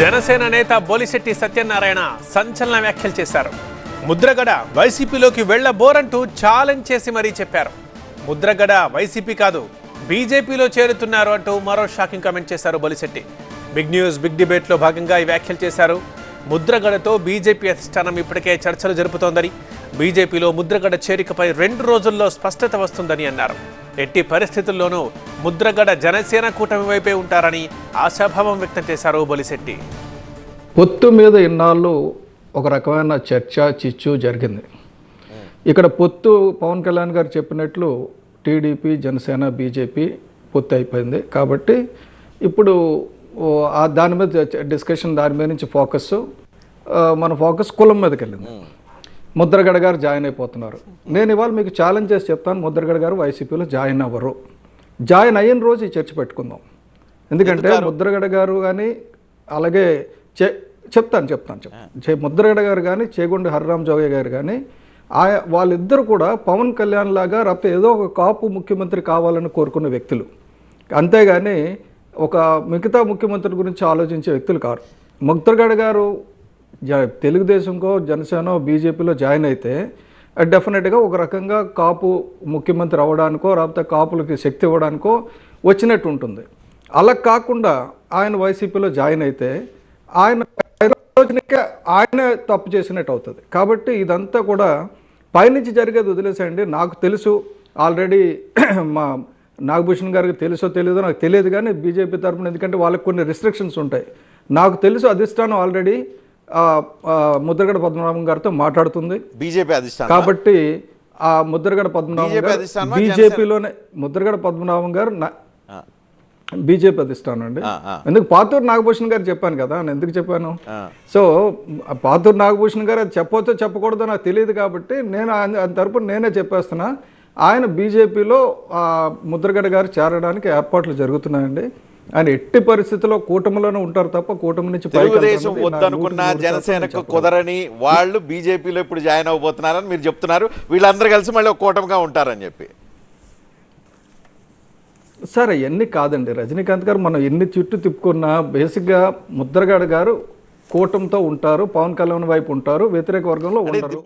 జనసేన నేత బోలిశెట్టి సత్యనారాయణ సంచలన వ్యాఖ్యలు చేశారు. ముద్రగడ వైసీపీలోకి వెళ్ళబోరంటూ ఛాలెంజ్ చేసి మరీ చెప్పారు. ముద్రగడ వైసీపీ కాదు బీజేపీలో చేరుతున్నారు అంటూ మరో షాకింగ్ కామెంట్ చేశారు బొలిశెట్టి. బిగ్ న్యూస్ బిగ్ డిబేట్లో భాగంగా ఈ వ్యాఖ్యలు చేశారు. ముద్రగడతో బీజేపీ అధిష్టానం ఇప్పటికే చర్చలు జరుపుతోందని బీజేపీలో ముద్రగడ చేరికపై రెండు రోజుల్లో స్పష్టత వస్తుందని అన్నారు. ఎట్టి పరిస్థితుల్లోనూ ముద్రగడ జనసేన కూటమి వైపే ఉంటారని ఆశాభావం వ్యక్తం చేశారు బొలిశెట్టి. పొత్తు మీద ఇన్నాళ్ళు ఒక రకమైన చర్చ చిచ్చు జరిగింది. ఇక్కడ పొత్తు పవన్ కళ్యాణ్ గారు చెప్పినట్లు టీడీపీ జనసేన బీజేపీ పొత్తు అయిపోయింది. కాబట్టి ఇప్పుడు దాని మీద డిస్కషన్ దాని మీద నుంచి ఫోకస్ మన ఫోకస్ కులం మీదకి వెళ్ళింది. ముద్రగడ గారు జాయిన్ అయిపోతున్నారు. నేను ఇవాళ మీకు ఛాలెంజ్ చేసి చెప్తాను ముద్రగడ గారు వైసీపీలో జాయిన్ అవ్వరు. జాయిన్ అయిన రోజు ఈ చర్చ పెట్టుకుందాం. ఎందుకంటే ముద్రగడ గారు కానీ అలాగే చే చెప్తాను చెప్తాను చెప్తాను. ముద్రగడ గారు కానీ చేగుండి హరిరామ్ జోగయ్య గారు కానీ ఆయా వాళ్ళిద్దరు కూడా పవన్ కళ్యాణ్ లాగా లేకపోతే ఏదో ఒక కాపు ముఖ్యమంత్రి కావాలని కోరుకున్న వ్యక్తులు. అంతేగాని ఒక మిగతా ముఖ్యమంత్రి గురించి ఆలోచించే వ్యక్తులు కారు. ముద్రగడ గారు తెలుగుదేశంకో జనసేన బీజేపీలో జాయిన్ అయితే డెఫినెట్గా ఒక రకంగా కాపు ముఖ్యమంత్రి అవ్వడానికో లేకపోతే కాపులకి శక్తి ఇవ్వడానికో వచ్చినట్టు ఉంటుంది. అలా కాకుండా ఆయన వైసీపీలో జాయిన్ అయితే ఆయన రోజునికే ఆయనే తప్పు చేసినట్టు అవుతుంది. కాబట్టి ఇదంతా కూడా పైనుంచి జరిగేది వదిలేసేయండి. నాకు తెలుసు ఆల్రెడీ మా నాగభూషణ్ గారికి తెలుసో తెలియదో నాకు తెలియదు కానీ బీజేపీ తరఫున ఎందుకంటే వాళ్ళకి కొన్ని రిస్ట్రిక్షన్స్ ఉంటాయి. నాకు తెలుసు అధిష్టానం ఆల్రెడీ ముద్రగడ పద్మనాభం గారితో మాట్లాడుతుంది. బీజేపీ అధిష్టానం. కాబట్టి ఆ ముద్రగడ పద్మనాభం గారు బీజేపీలోనే ముద్రగడ పద్మనాభం గారు బీజేపీ అధిష్టానం అండి. ఎందుకు పాతూరు నాగభూషణ్ గారు చెప్పాను కదా నేను ఎందుకు చెప్పాను. సో పాతూరు నాగభూషణ్ గారు అది చెప్పొచ్చో చెప్పకూడదో నాకు తెలియదు కాబట్టి నేను ఆయన తరపున నేనే చెప్పేస్తున్నా. ఆయన బీజేపీలో ముద్రగడ గారు చేరడానికి ఏర్పాట్లు జరుగుతున్నాయండి. ఆయన ఎట్టి పరిస్థితుల్లో కూటమిలోనే ఉంటారు తప్ప కూటమి నుంచి తెలుగుదేశం వద్దనుకున్న జనసేనకు. కుదరని వాళ్ళు బీజేపీలో ఇప్పుడు జాయిన్ అవబోతున్నారని మీరు చెప్తున్నారు. వీళ్ళందరూ కలిసి మళ్ళీ ఒక కూటమిగా ఉంటారని చెప్పి. సార్ అవన్నీ కాదండి. రజనీకాంత్ గారు మనం ఎన్ని చుట్టూ తిప్పుకున్నా బేసిక్గా ముద్రగడ గారు కూటమితో ఉంటారు పవన్ కళ్యాణ్ వైపు ఉంటారు వ్యతిరేక వర్గంలో ఉండరు.